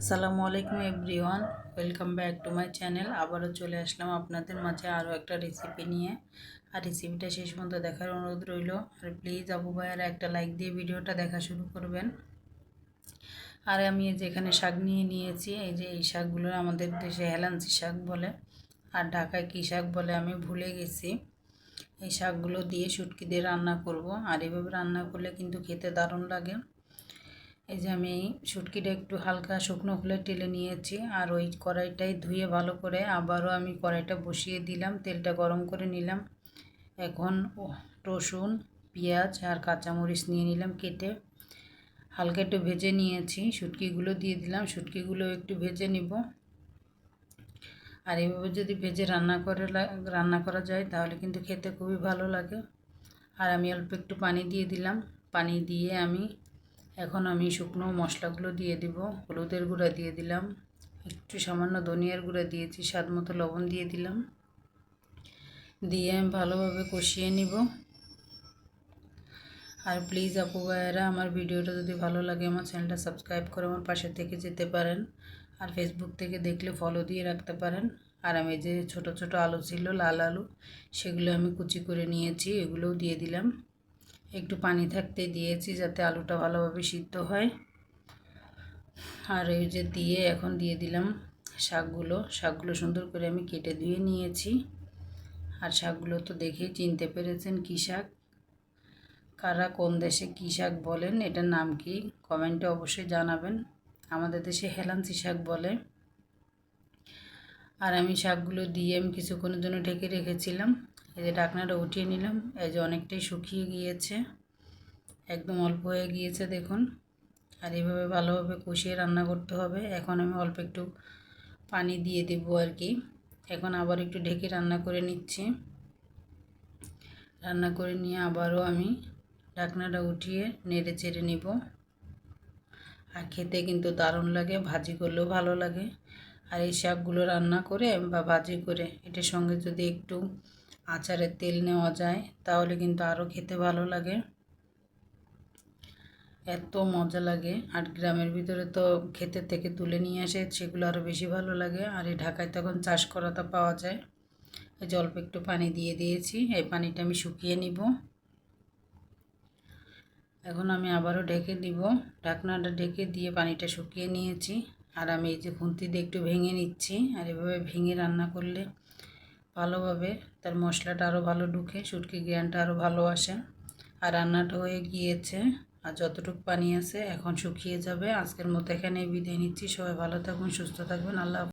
আসসালামু আলাইকুম everyone, welcome back to my channel. আবারও চলে আসলাম আপনাদের মাঝে আরও একটা রেসিপি নিয়ে। আর রেসিপিটা শেষ পর্যন্ত দেখার অনুরোধ রইল। আর প্লিজ আবু ভাইয়ারা একটা লাইক দিয়ে ভিডিওটা দেখা শুরু করবেন। আর আমি এই যে এখানে শাক নিয়ে নিয়েছি, এই যে এই শাকগুলো আমাদের দেশে হেলান্সি শাক বলে, আর ঢাকায় কী শাক বলে আমি ভুলে গেছি। এই শাকগুলো দিয়ে শুটকি দিয়ে রান্না করব। আর এভাবে রান্না করলে কিন্তু খেতে দারুণ লাগে। এই যে আমি শুটকিটা একটু হালকা শুকনো খুলে টেলে নিয়েছি আর ওই কড়াইটাই ধুয়ে ভালো করে আবারও আমি কড়াইটা বসিয়ে দিলাম, তেলটা গরম করে নিলাম। এখন রসুন, পেঁয়াজ আর কাঁচামরিচ নিয়ে নিলাম কেটে। হালকা একটু ভেজে নিয়েছি, শুটকিগুলো দিয়ে দিলাম, শুটকিগুলো একটু ভেজে নিব। আর এইভাবে যদি ভেজে রান্না করে রান্না করা যায় তাহলে কিন্তু খেতে খুবই ভালো লাগে। আর আমি অল্প একটু পানি দিয়ে দিলাম। পানি দিয়ে আমি এখন আমি শুকনো মশলাগুলো দিয়ে দিব। হলুদের গুঁড়া দিয়ে দিলাম। একটু সামান্য ধনিয়ার গুঁড়া দিয়েছি, স্বাদ মতো লবণ দিয়ে দিলাম। দিয়ে আমি ভালোভাবে কষিয়ে নিব। আর প্লিজ আপু ভাইয়েরা, আমার ভিডিওটা যদি ভালো লাগে, আমার চ্যানেলটা সাবস্ক্রাইব করে আমার পাশে থেকে যেতে পারেন। আর ফেসবুক থেকে দেখলে ফলো দিয়ে রাখতে পারেন। আর আমি যে ছোট ছোট আলু ছিল, লাল আলু, সেগুলো আমি কুচি করে নিয়েছি, এগুলোও দিয়ে দিলাম। একটু পানি থাকতে দিয়েছি যাতে আলুটা ভালোভাবে সিদ্ধ হয়। আর এই যে দিয়ে এখন দিয়ে দিলাম শাকগুলো। শাকগুলো সুন্দর করে আমি কেটে ধুয়ে নিয়েছি। আর শাকগুলো তো দেখেই চিনতে পেরেছেন কী শাক। কারা কোন দেশে কী শাক বলেন, এটার নাম কি? কমেন্টে অবশ্যই জানাবেন। আমাদের দেশে হেলান্সি শাক বলে। আর আমি শাকগুলো দিয়ে আমি কিছুক্ষণের জন্য ঢেকে রেখেছিলাম। এই যে ঢাকনাটা উঠিয়ে নিলাম, এই যে অনেকটাই শুকিয়ে গিয়েছে, একদম অল্প হয়ে গিয়েছে দেখুন। আর এইভাবে ভালোভাবে কষিয়ে রান্না করতে হবে। এখন আমি অল্প একটু পানি দিয়ে দেবো আর কি। এখন আবার একটু ঢেকে রান্না করে নিচ্ছি। রান্না করে নিয়ে আবারও আমি ঢাকনাটা উঠিয়ে নেড়ে চেড়ে নিব। আর খেতে কিন্তু দারুণ লাগে, ভাজি করলেও ভালো লাগে। আর এই শাকগুলো রান্না করে বা ভাজি করে, এটার সঙ্গে যদি একটু আচারের তেল নেওয়া যায়, তাহলে কিন্তু আরও খেতে ভালো লাগে। এত মজা লাগে। আর গ্রামের ভিতরে তো ক্ষেতের থেকে তুলে নিয়ে আসে, সেগুলো আরও বেশি ভালো লাগে। আর এই ঢাকায় তখন চাষ করাটা পাওয়া যায়। এই অল্প একটু পানি দিয়ে দিয়েছি, এই পানিটা আমি শুকিয়ে নিব। এখন আমি আবারও ঢেকে দিব ঢাকনাটা ঢেকে দিয়ে পানিটা শুকিয়ে নিয়েছি। আর আমি এই যে খুন্তি দিয়ে একটু ভেঙে নিচ্ছি। আর এভাবে ভেঙে রান্না করলে ভালোভাবে তার মশলাটা আরও ভালো ঢুকে শুটকি গ্রানটা আরও ভালো আসে। আর রান্নাটা হয়ে গিয়েছে আর যতটুকু পানি আছে এখন শুকিয়ে যাবে। আজকের মতো এখানে বিদায় নিচ্ছি। সবাই ভালো থাকুন, সুস্থ থাকবেন। আল্লাহ